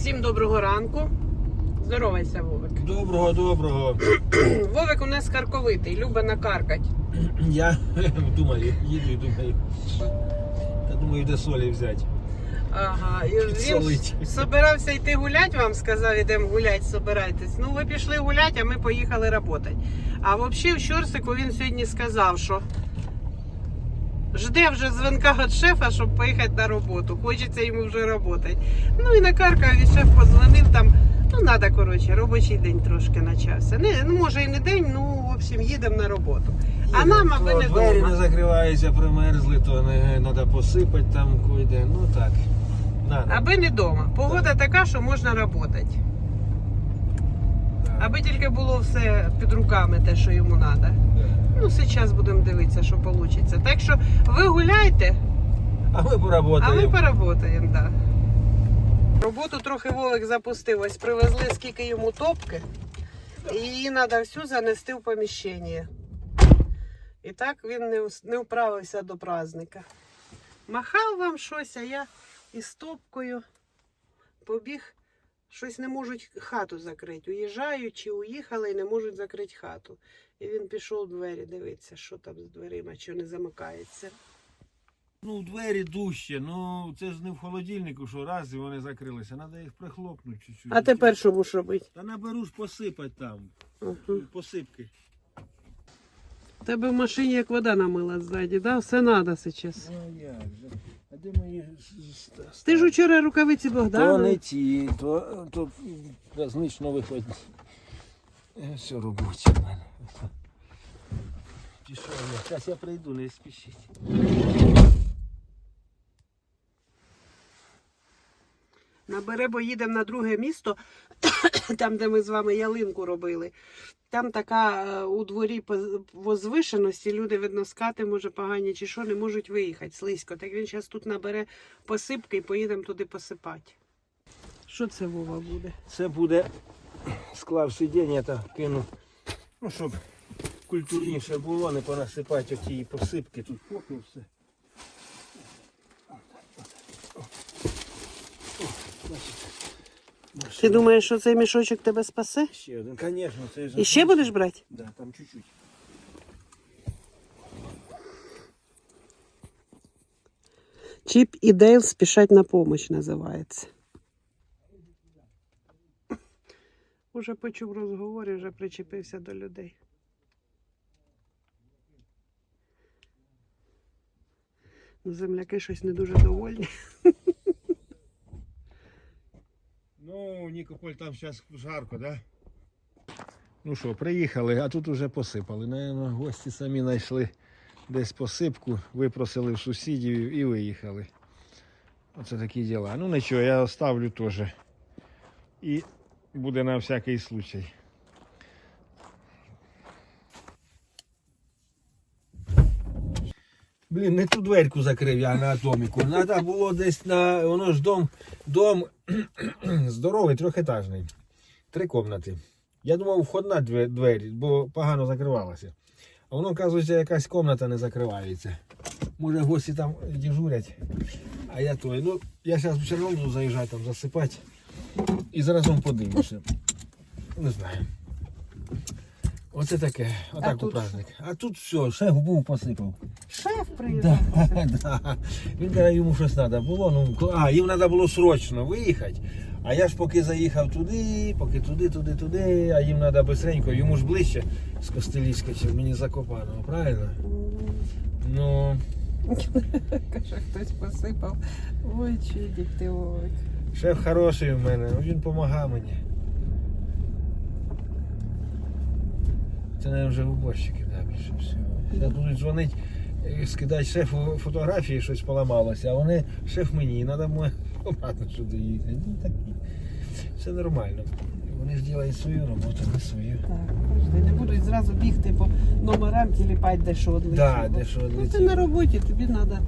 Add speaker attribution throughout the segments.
Speaker 1: Всім доброго ранку. Здоровайся, Вовик.
Speaker 2: Доброго, доброго.
Speaker 1: Вовик у нас карковитий, любить накаркать.
Speaker 2: Я думаю, їду і думаю. Та думаю, де солі взяти.
Speaker 1: Ага, і він собирався йти гулять, вам сказав, ідемо гулять, собирайтесь. Ну, ви пішли гулять, а ми поїхали працювати. А взагалі в Щорсику він сьогодні сказав, що жде вже дзвінка від шефа, щоб поїхати на роботу. Хочеться йому вже працювати. Ну і накаркав, і шеф позвонив там. Ну, треба, коротше, робочий день трошки почався. Не, ну, може і не день, ну, в общем, їдемо на роботу. А нам, аби не
Speaker 2: двері
Speaker 1: вдома.
Speaker 2: не закриваються, примерзли, то не треба посипати там куди. Ну так. Надо.
Speaker 1: Аби не вдома. Погода така, що можна працювати.
Speaker 2: Да.
Speaker 1: Аби тільки було все під руками, те, що йому треба.
Speaker 2: Да.
Speaker 1: Ну, зараз будемо дивитися, що вийде. Так що ви гуляйте,
Speaker 2: А ми
Speaker 1: а ми
Speaker 2: поработаємо.
Speaker 1: поработаємо, так. Да. Роботу трохи Вовик запустив. Ось привезли скільки йому топки, і її треба всю занести в поміщення. І так він не, не вправився до праздника. Махав вам щось, а я із топкою побіг. Щось не можуть хату закрити. Уїжджають чи уїхали і не можуть закрити хату. І він пішов у двері дивитися, що там з дверима, що не замикається.
Speaker 2: Ну, двері дужче, ну це ж не в холодильнику, що раз і вони закрилися. Треба їх прихлопнути чуть-чуть.
Speaker 1: А тепер що будеш робити?
Speaker 2: Та наберу ж посипати там.
Speaker 1: Угу.
Speaker 2: Посипки.
Speaker 1: Тебе в машині як вода намила ззаді, да? Все треба зараз.
Speaker 2: Ну як же? А де мої
Speaker 1: Ти ж вчора рукавиці
Speaker 2: То не ті, то, то празднично виходить. Е, Все робоче в мене. Пішов я. Зараз я прийду, не спішіть.
Speaker 1: На Беребо їдемо на друге місто, там, де ми з вами ялинку робили. Там така е, у дворі возвишеності, люди, видно, з хати, може, погані чи що, не можуть виїхати слизько. Так він зараз тут набере посипки і поїдемо туди посипати. Що це Вова буде?
Speaker 2: Це буде склав сидіння та кину. Ну, щоб культурніше було, не понасипати оті посипки. Тут поки все.
Speaker 1: Ти думаєш, що цей мішочок тебе спасе?
Speaker 2: Ще один, звісно, це ж.
Speaker 1: І ще будеш брати?
Speaker 2: Да, там чуть-чуть.
Speaker 1: Чіп і Дейл спішать на помощь називається. Уже почув розговор і вже причепився до людей. Ну, земляки щось не дуже довольні.
Speaker 2: Ну, Нікополь, там зараз жарко, да? Ну що, приїхали, а тут уже посипали. Наверно, гості самі знайшли десь посипку, випросили в сусідів і виїхали. Оце такі діла. Ну нічого, я оставлю теж. І буде на всякий случай. Блін, не ту дверку закрив я на доміку. Треба було десь на. Воно ж дом, дом здоровий, трьохетажний. Три кімнати. Я думав, входна двері, бо погано закривалася. А воно, оказується, якась кімната не закривається. Може, гості там дежурять. А я той. Ну, я зараз все одно буду заїжджати там засипати. І заразом подивлюся. Не знаю. Оце таке. Отак у
Speaker 1: тут
Speaker 2: праздник. А тут все, шеф був посипав.
Speaker 1: Шеф приїхав.
Speaker 2: Да, да. Він каже, йому щось треба було. Ну, а, їм треба було срочно виїхати. А я ж поки заїхав туди, поки туди, туди, туди, а їм треба швидко, йому ж ближче з Костелівська, чи мені Закопаного, правильно? Ну,
Speaker 1: Каже, хтось посипав. Ой, чудик ти ой.
Speaker 2: шеф хороший в мене, він допомагає мені. Це, мабуть, вже уборщики, да, більше всього. Зараз будуть дзвонити, скидати шефу фотографії, щось поламалося, а вони шеф мені, треба моє обратно сюди їхати. Ну такі. Все нормально. Вони ж роблять свою роботу, не свою.
Speaker 1: Так, завжди. Не будуть зразу бігти по номерам тіліпати, де що відлетіло.
Speaker 2: Да, де що
Speaker 1: Ну, ти на роботі, тобі треба.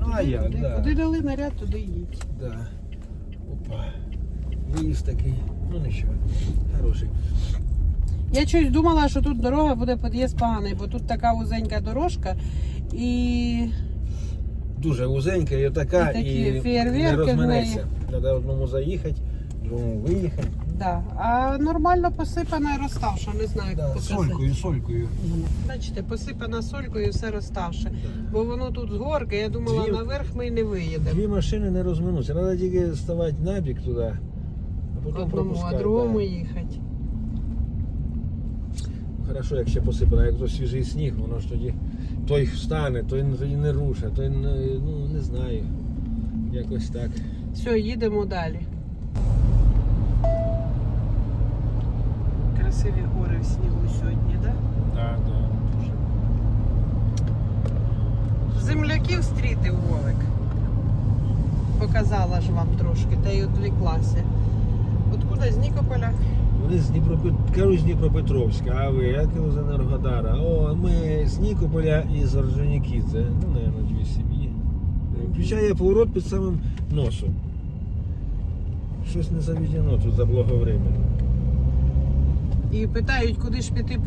Speaker 2: Ну а як,
Speaker 1: Куди,
Speaker 2: да.
Speaker 1: куди дали наряд, туди їдь.
Speaker 2: Да. Опа. Виїзд такий. Ну нічого. Хороший.
Speaker 1: Я щось думала, що тут дорога буде під'їзд поганий, бо тут така вузенька дорожка і
Speaker 2: Дуже вузенька і така,
Speaker 1: І такі
Speaker 2: і, не
Speaker 1: в.
Speaker 2: Треба одному заїхати, другому виїхати.
Speaker 1: Да. А нормально посипана і розставша, не знаю, як
Speaker 2: Да,
Speaker 1: показати.
Speaker 2: солькою, солькою.
Speaker 1: Бачите, посипана солькою і все розставше. Бо воно тут з горки, я думала,
Speaker 2: Дві-
Speaker 1: наверх ми й не виїдемо.
Speaker 2: Дві машини не розминуться. Треба тільки ставати набік туди, а потім
Speaker 1: Одному,
Speaker 2: пропускати.
Speaker 1: а другому
Speaker 2: да.
Speaker 1: їхати.
Speaker 2: Хорошо, як ще посипано, як то свіжий сніг, воно ж тоді той встане, той, не рушить, той не, ну не знаю. Якось так.
Speaker 1: Все, їдемо далі. Красиві гори в снігу сьогодні, так? Да?
Speaker 2: Так, так.
Speaker 1: Земляків стрітив Вовик. Показала ж вам трошки, та й відвліклася. Откуда з Нікополя?
Speaker 2: Вони з Дніпропет... кажуть з Дніпропетровська, а ви як з Енергодара? О, ми з Нікополя і з Орджонікідзе. Ну, мабуть, дві сім'ї. Включає поворот під самим носом. Щось не заведено тут заблаговременно.
Speaker 1: І питають, куди ж піти.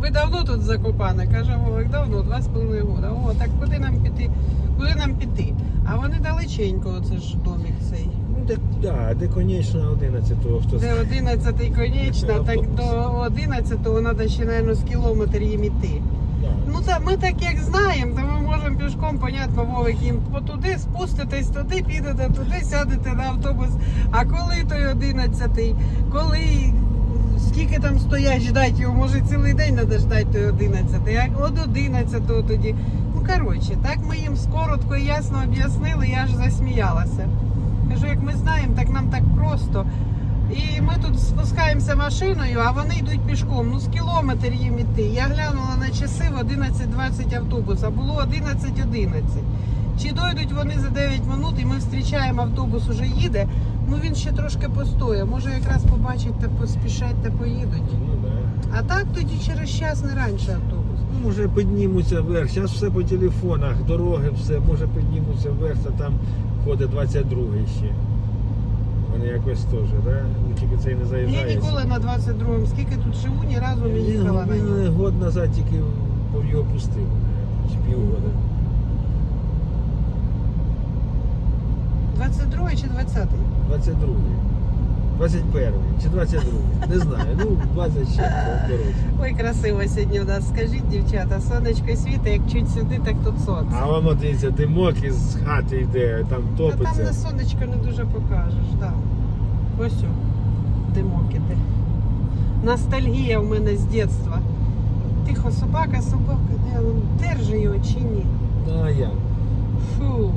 Speaker 1: Ви давно тут закопане? Каже Вовик, давно, два з половиною года. О, так куди нам піти? Куди нам піти? А вони далеченько, оце ж домик цей.
Speaker 2: Де, да, де конечно 11-го, хто
Speaker 1: Де 11-й конечно, так до 11-го треба ще, мабуть, з кілометр їм іти.
Speaker 2: Да.
Speaker 1: Ну та ми так як знаємо, то ми можемо пішком, понятно, Вовик їм туди, спуститесь туди, підете туди, сядете на автобус. А коли той 11-й, коли скільки там стоять, ждать його, може цілий день треба ждати той 11-й, а от 11-го тоді. Ну коротше, так ми їм коротко і ясно об'яснили, я аж засміялася. Кажу, як ми знаємо, так нам так просто. І ми тут спускаємося машиною, а вони йдуть пішком. Ну з кілометр їм іти. Я глянула на часи в 11.20 автобус, а було 11.11. Чи дойдуть вони за 9 минут і ми зустрічаємо автобус, уже їде. Ну він ще трошки постоє. Може якраз побачить та поспішать та поїдуть.
Speaker 2: Ну.
Speaker 1: А так тоді через час не раніше автобус.
Speaker 2: Ну, може піднімуться вверх. Зараз все по телефонах, дороги, все, може піднімуться вверх, а там ходить 22-й ще. Вони якось теж, да? Ну, Тільки і не
Speaker 1: Я
Speaker 2: заїжджає.
Speaker 1: ніколи на 22-му, скільки тут живу, ні разу не їхала на.
Speaker 2: Він год назад тільки по- його пустив. Чи півгода.
Speaker 1: 22 чи 20?
Speaker 2: 22-й. 21-й чи 22-й. Не знаю. Ну, 20 ще коротше.
Speaker 1: Ой, красиво сьогодні у нас. Скажіть, дівчата, сонечко світить, як чуть сюди, так тут сонце.
Speaker 2: А воно дивіться, димок із хати йде, там
Speaker 1: Та там
Speaker 2: топиться.
Speaker 1: на сонечко не дуже покажеш, так. Ось о, димок іде. Ностальгія в мене з дитинства. Тихо, собака, собака, де він? Держи його чи ні?
Speaker 2: Ну, а як?
Speaker 1: Фу.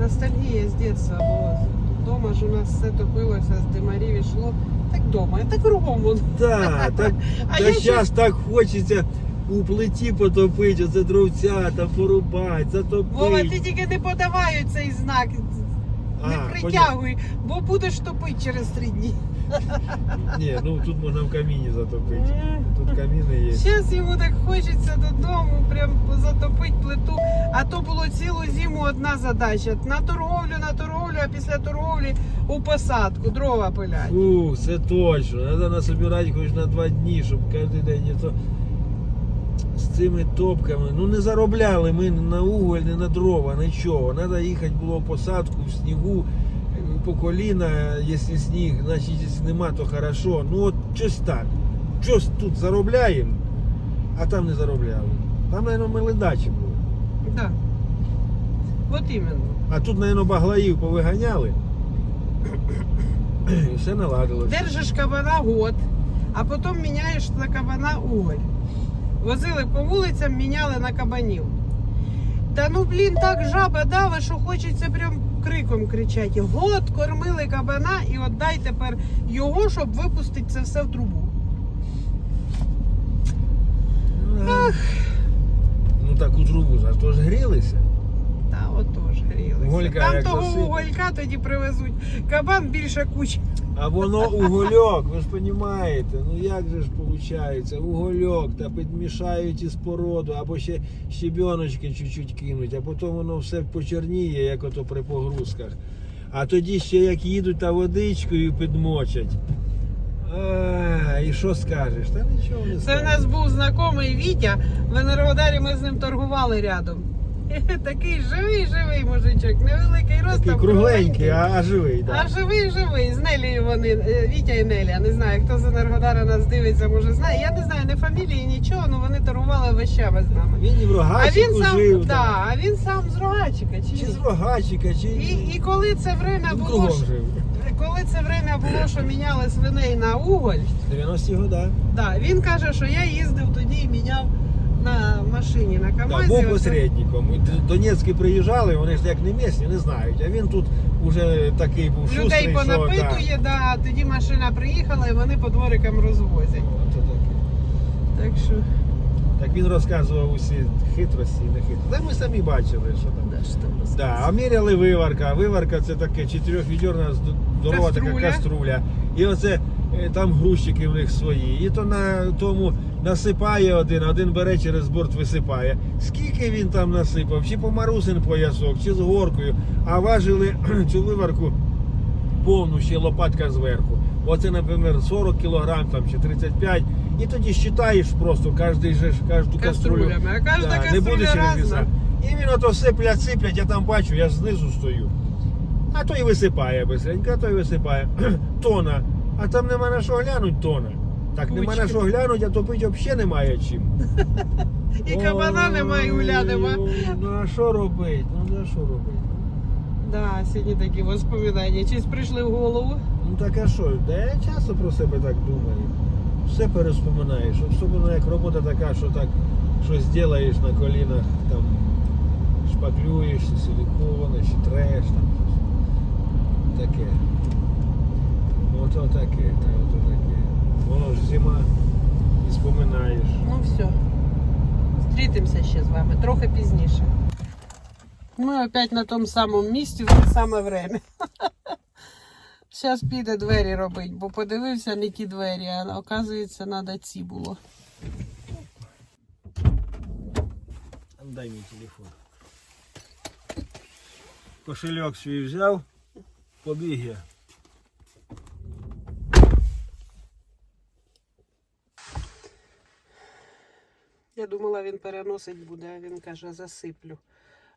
Speaker 1: Ностальгія з дитинства була. Дома ж у нас все топилося, з димарів йшло. Так вдома, так кругом воно.
Speaker 2: Так, так,
Speaker 1: А
Speaker 2: та
Speaker 1: я
Speaker 2: зараз так хочеться у плиті потопити, оце дровця там порубати, затопити.
Speaker 1: Вова, ти тільки не подавай цей знак, не
Speaker 2: А,
Speaker 1: притягуй, бо будеш топити через три дні.
Speaker 2: Ні, ну тут можна в каміні затопити. Тут каміни є.
Speaker 1: Зараз йому так хочеться додому, прям затопити плиту. А то було цілу зиму одна задача: на торговлю, на торговлю, а після торговлі у посадку, дрова пилять.
Speaker 2: Фу, це точно. Треба насобирати хоч на два дні, щоб кожен день не то з цими топками. Ну не заробляли ми на уголь, ні на дрова, нічого. Треба їхати було в посадку в снігу по коліна, якщо сніг, значить якщо нема, то хорошо. Ну от щось так. Щось тут заробляємо, а там не заробляли. Там, мабуть, мили дачі були.
Speaker 1: Да. От іменно.
Speaker 2: А тут, мабуть, баглаїв повиганяли. І все наладилося.
Speaker 1: Держиш кабана год, а потім міняєш на кабана уголь. Возили по вулицям, міняли на кабанів. Та ну блін, так жаба дава, що хочеться прям криком кричать: Год кормили кабана і отдай тепер його, щоб випустити це все в трубу.
Speaker 2: Ах. Ну так у трубу ж грілися. Уголька
Speaker 1: Там
Speaker 2: як
Speaker 1: того
Speaker 2: засипе.
Speaker 1: уголька тоді привезуть. Кабан більше куча.
Speaker 2: А воно угольок, ви ж розумієте, ну як же ж виходить, угольок, та підмішають із породу, або ще щебіночки чуть-чуть кинуть, а потім воно все почерніє, як ото при погрузках. А тоді ще як їдуть та водичкою підмочать. А, і що скажеш? Та нічого не
Speaker 1: Це в нас був знайомий Вітя. В Енергодарі ми з ним торгували рядом. Такий живий, живий мужичок, невеликий рост.
Speaker 2: Такий кругленький, а, а живий,
Speaker 1: А живий, живий. З Нелією вони, е, Вітя і Неля. Не знаю, хто з Енергодара нас дивиться, може знає. Я не знаю не фамілії, нічого, але вони торгували овощами з нами.
Speaker 2: Він і в
Speaker 1: А він сам,
Speaker 2: жив.
Speaker 1: да, а він сам з Рогачика, чи
Speaker 2: Чи з рогачика, чи
Speaker 1: І, і коли це время
Speaker 2: він
Speaker 1: було, що-
Speaker 2: жив.
Speaker 1: коли це время було, що міняли свиней на уголь,
Speaker 2: 90-ті года.
Speaker 1: да, він каже, що я їздив тоді і міняв на машині, на
Speaker 2: Да,
Speaker 1: КАМАЗі.
Speaker 2: був
Speaker 1: оце.
Speaker 2: посередником. Донецькі приїжджали, вони ж як не місні, не знають. А він тут уже такий був шустрий,
Speaker 1: Людей понапитує, да, тоді машина приїхала і вони по дворикам розвозять.
Speaker 2: Да. От таке.
Speaker 1: Так що,
Speaker 2: Так він розказував усі хитрості і не хитрості. Та ми самі бачили, що там.
Speaker 1: да, що там
Speaker 2: Да, а міряли виварка. Виварка це таке чотирьохвідерна здорова така
Speaker 1: Каструля.
Speaker 2: каструля. І оце там грузчики в них свої. І то на тому насипає один, один бере через борт висипає. Скільки він там насипав, чи по марусин поясок, чи з горкою, а важили цю виварку повну ще лопатка зверху. Оце, наприклад, 40 кг там, чи 35 І тоді считаєш просто кожний же ж кожну каструлю.
Speaker 1: Каструлями. А
Speaker 2: не буде через віса. І він ото сиплять, сиплять, я там бачу, я знизу стою. А той висипає бистренько, а той висипає. тона. А там нема на що глянуть тона. Так нема на що глянуть, а топить взагалі немає чим.
Speaker 1: І кабана нема, і нема.
Speaker 2: Ну а що робити? Ну за що робити?
Speaker 1: Да, сьогодні такі воспоминання. Чись прийшли в голову.
Speaker 2: Ну так а що? Да я часто про себе так думаю. Все переспоминаєш. Особливо як робота така, що так щось зробиш на колінах, там шпаклюєш, силікони, треш, там щось. таке. Ото таке, та ото таке. Воно ж зима і споминаєш.
Speaker 1: Ну все. Зустрітимося ще з вами трохи пізніше. Ми опять на тому самому місці в те саме время. Зараз піде двері робити, бо подивився не ті двері, а оказується, треба ці було.
Speaker 2: Дай мій телефон. Кошельок свій взяв, побіг я.
Speaker 1: Думала, він переносить буде, а він каже, засиплю.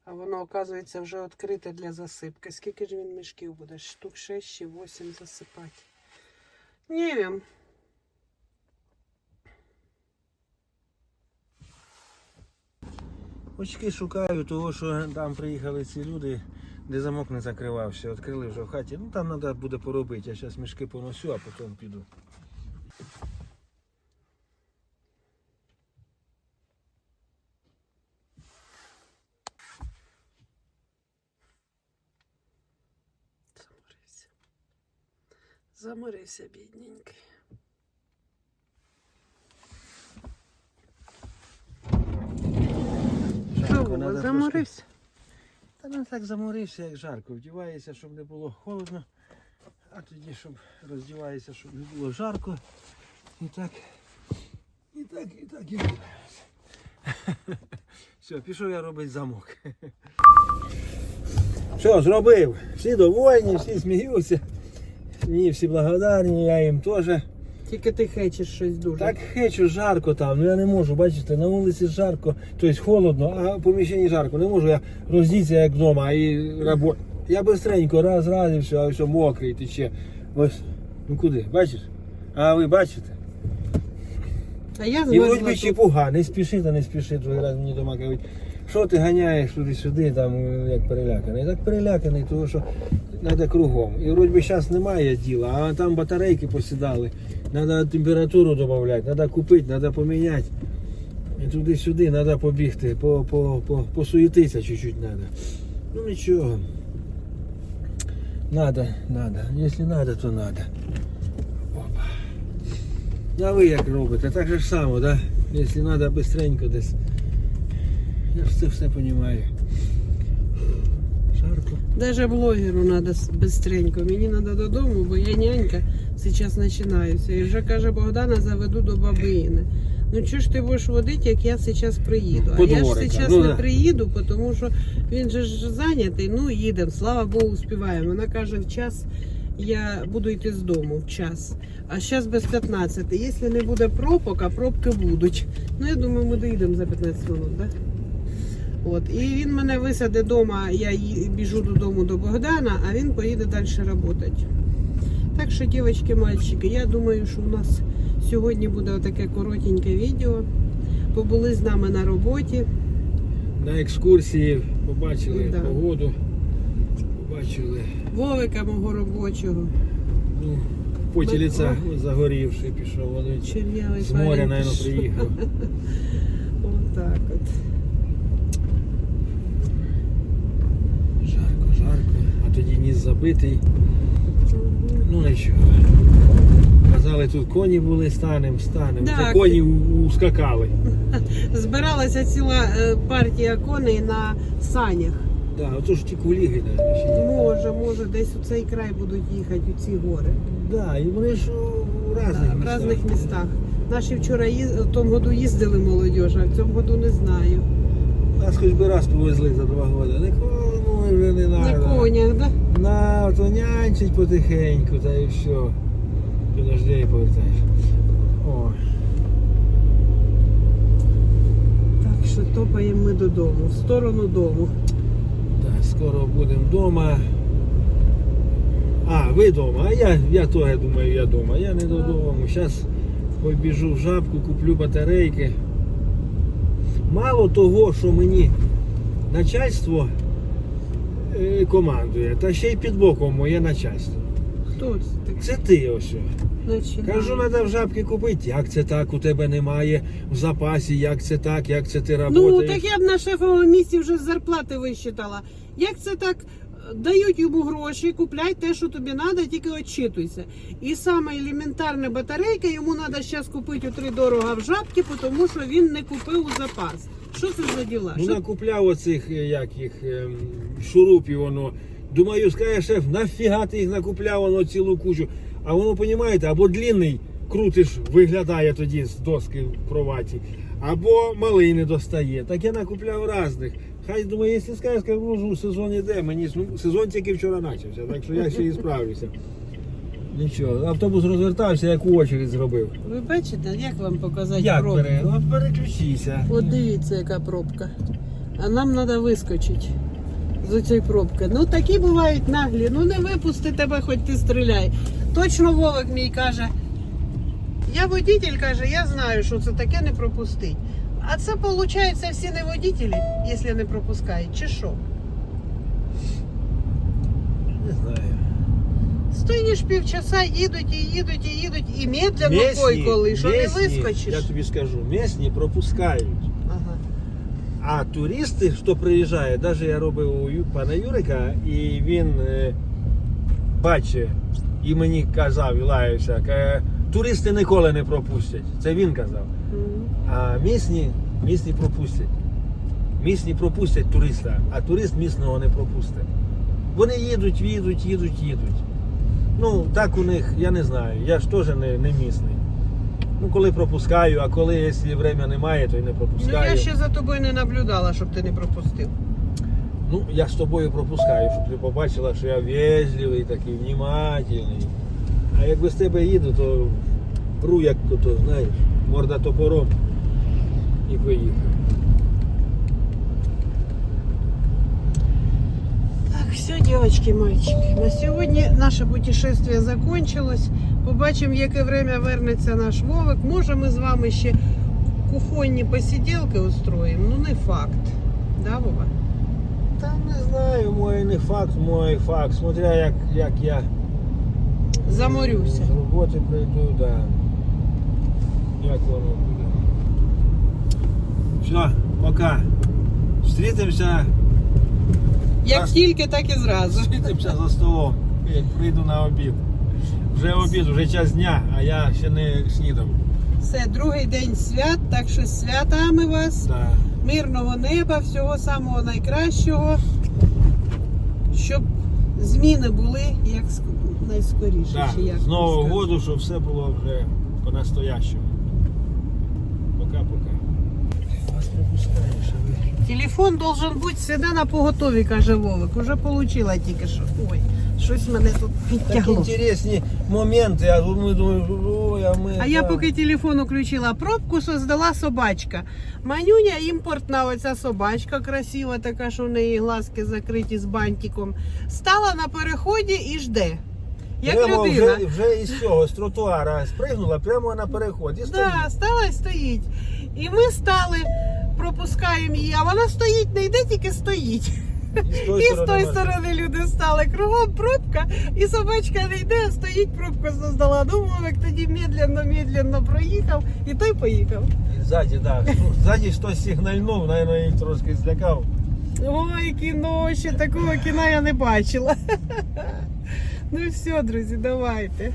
Speaker 1: А воно, оказується, вже відкрите для засипки. Скільки ж він мішків буде? Штук 6 чи 8 засипати. Не wiem.
Speaker 2: Очки шукаю, того що там приїхали ці люди, де замок не закривався. Відкрили вже в хаті. Ну там треба буде поробити. Я зараз мішки поносю, а потім піду.
Speaker 1: Заморився. Заморився, бідненький.
Speaker 2: Надо
Speaker 1: заморився?
Speaker 2: Та не так заморився, як жарко. Вдівається, щоб не було холодно, а тоді, щоб роздівається, щоб не було жарко. І так, і так, і так, і вдівається. Все, пішов я робити замок. Що, зробив? Всі довольні, всі сміються. Мені всі благодарні, я їм теж.
Speaker 1: Тільки ти хечеш щось дуже.
Speaker 2: Так хечу, жарко там, ну я не можу, бачите, на вулиці жарко, тобто холодно, а в поміщенні жарко. Не можу я роздітися як вдома і рабо... Я бистренько раз, раз і все, а все мокрий тече. Ось, ну куди, бачиш? А ви бачите?
Speaker 1: А я
Speaker 2: І вроді чепуга, не спіши та не спіши, другий раз мені дома кажуть, що ти ганяєш туди-сюди, там як переляканий. Так переляканий, тому що треба кругом. І вроді зараз немає діла, а там батарейки посідали. Треба температуру додати, треба купити, треба поміняти. І туди-сюди треба побігти, по, по, чуть-чуть треба. Ну нічого. Надо, надо. Якщо треба, то надо. Опа. А ви як робите? Так же ж само, да? Якщо треба бистренько десь. Я ж це все розумію. Жарко.
Speaker 1: Даже блогеру треба бистренько. Мені треба додому, бо я нянька зараз починаюся. І вже каже Богдана, заведу до баби Іни. Ну чого ж ти будеш водити, як я зараз приїду? А я ж зараз
Speaker 2: ну
Speaker 1: не
Speaker 2: да.
Speaker 1: приїду, тому що він же ж зайнятий. Ну їдемо, слава Богу, успіваємо. Вона каже, в час я буду йти з дому в час. А зараз без 15. Якщо не буде пробок, а пробки будуть. Ну я думаю, ми доїдемо за 15 хвилин, так? От. І він мене висаде вдома, я біжу додому до Богдана, а він поїде далі працювати. Так що, дівчатки, мальчики, я думаю, що у нас сьогодні буде таке коротеньке відео. Побули з нами на роботі.
Speaker 2: На екскурсії побачили
Speaker 1: Да.
Speaker 2: погоду, побачили
Speaker 1: Вовика мого робочого.
Speaker 2: ну, в поті ліця загорівши, пішов. Вони з моря, мабуть, приїхав.
Speaker 1: Отак от.
Speaker 2: Жарко, жарко, а тоді ніс забитий. Ну нічого. Казали, тут коні були, станем, станем.
Speaker 1: Так.
Speaker 2: Коні ускакали.
Speaker 1: Збиралася ціла е, партія коней на санях.
Speaker 2: Да, ото ж ті куліги, навіть. ще є.
Speaker 1: Може, може, десь у цей край будуть їхати, у ці гори.
Speaker 2: Да, і вони ж у різних
Speaker 1: в
Speaker 2: містах.
Speaker 1: різних містах. Наші вчора їз... в тому году їздили молодіж, а в цьому году не знаю.
Speaker 2: Нас хоч би раз повезли за два роки. Нікому вже не
Speaker 1: На
Speaker 2: треба.
Speaker 1: конях, да?
Speaker 2: На, то нянчить потихеньку, та і все. Підожди і повертаєш. О,
Speaker 1: Так що топаємо ми додому, в сторону дому.
Speaker 2: так, скоро будемо вдома. А, ви вдома, а я, я теж думаю, я вдома. Я не додому. Зараз побіжу в жабку, куплю батарейки. Мало того, що мені начальство е, командує, та ще й під боком моє начальство.
Speaker 1: Хто це?
Speaker 2: Це ти ось.
Speaker 1: Починає?
Speaker 2: Кажу, треба в жабки купити. Як це так? У тебе немає в запасі, як це так, як це ти
Speaker 1: Ну, так я б на шефовому місці вже з зарплати висчитала. Як це так? Дають йому гроші, купляй те, що тобі треба, тільки очитуйся. І саме елементарна батарейка йому треба зараз купити у три дорога в жабки, тому що він не купив у запас. Що це за діла?
Speaker 2: Ну
Speaker 1: Що-
Speaker 2: накупляв оцих, е, як їх, ем, шурупів воно. Думаю, скаже шеф, нафіга ти їх накупляв воно цілу кучу. А воно, розумієте, або длинний, крутиш, виглядає тоді з доски в кроваті, або малий не достає. Так я накупляв різних. Хай думаю, якщо скажеш, скажу, ну, сезон іде, мені ж- ну, сезон тільки вчора почався, так що я ще і справлюся. Нічого, автобус розвертався, як у очередь зробив.
Speaker 1: Ви бачите, як вам показати
Speaker 2: Як
Speaker 1: пробку?
Speaker 2: пере... От переключися.
Speaker 1: От дивіться, яка пробка. А нам треба вискочити з цієї пробки. Ну такі бувають наглі. Ну не випусти тебе, хоч ти стріляй. Точно Вовик мій каже. Я водитель каже, я знаю, що це таке не пропустить. А це виходить всі не водителі, якщо не пропускають, чи що?
Speaker 2: Не знаю.
Speaker 1: Стоїш півчаса, їдуть і їдуть і їдуть, і медленно той коли, що не
Speaker 2: місні,
Speaker 1: вискочиш.
Speaker 2: Я тобі скажу, місні пропускають.
Speaker 1: Ага.
Speaker 2: А туристи, хто приїжджає, навіть я робив у пана Юрика, і він е, бачить і мені казав, і лаявся, каже, туристи ніколи не пропустять. Це він казав. А місні, місні пропустять. Місні пропустять туриста, а турист місного не пропустить. Вони їдуть, їдуть, їдуть, їдуть. Ну, так у них, я не знаю, я ж теж не, не місний. Ну, коли пропускаю, а коли, якщо время немає, то й не
Speaker 1: Ну
Speaker 2: пропускаю.
Speaker 1: я ще за тобою не наблюдала, щоб ти не пропустив.
Speaker 2: Ну, я з тобою пропускаю, щоб ти побачила, що я вежливий, такий внимательний. А як без тебе їду, то пру, як то, то знаєш, морда топором і поїхав.
Speaker 1: Так, девочки, мальчики. На сьогодні наше путешествие закончилось. Побачимо, яке время вернеться наш Вовик. Може, ми з вами ще кухонні посиділки устроїмо. Ну, не факт. Да, Вова?
Speaker 2: Та не знаю, мой не факт, мой факт. Смотря як, як я
Speaker 1: Заморюся.
Speaker 2: з роботи прийду, да. Як воно буде. Все, пока. Зустрітимося.
Speaker 1: Як
Speaker 2: Раз.
Speaker 1: тільки, так і зразу.
Speaker 2: Зустрітимося за столом, як прийду на обід. Вже обід, вже час дня, а я ще не снідав.
Speaker 1: Все, другий день свят, так що з святами вас.
Speaker 2: Да.
Speaker 1: Мирного неба, всього самого найкращого. Щоб зміни були як ск- найскоріше.
Speaker 2: Да.
Speaker 1: Чи як
Speaker 2: З Нового
Speaker 1: сказати.
Speaker 2: року, щоб все було вже по-настоящему. Пока-пока. Вас пропускаєш, а.
Speaker 1: Телефон должен бути всегда на поготові, каже Вовик. Уже получила тільки що. Ой, щось мене тут
Speaker 2: Так
Speaker 1: підтягло.
Speaker 2: інтересні моменти, я думаю, думаю, ой, а ми.
Speaker 1: А я
Speaker 2: так.
Speaker 1: поки телефон включила пробку, создала собачка. Манюня імпортна оця собачка красива, така, що в неї глазки закриті з бантиком. Стала на переході і жде. Як
Speaker 2: Прямо
Speaker 1: людина.
Speaker 2: Вже, вже із цього, з тротуара спригнула прямо на переході. стоїть.
Speaker 1: Да, стала і стоїть. І ми стали, пропускаємо її, а вона стоїть, не йде, тільки стоїть.
Speaker 2: І з тої
Speaker 1: сторони люди стали. Кругом пробка, і собачка не йде, а стоїть пробку создала. Ну, Вовик тоді медленно, медленно проїхав, і той поїхав.
Speaker 2: І ззаді, так. Да. Ну, Ззаді хтось сигнальнув, навіть їх трошки злякав.
Speaker 1: Ой, кіно, ще такого кіна я не бачила. Ну все, друзі, давайте.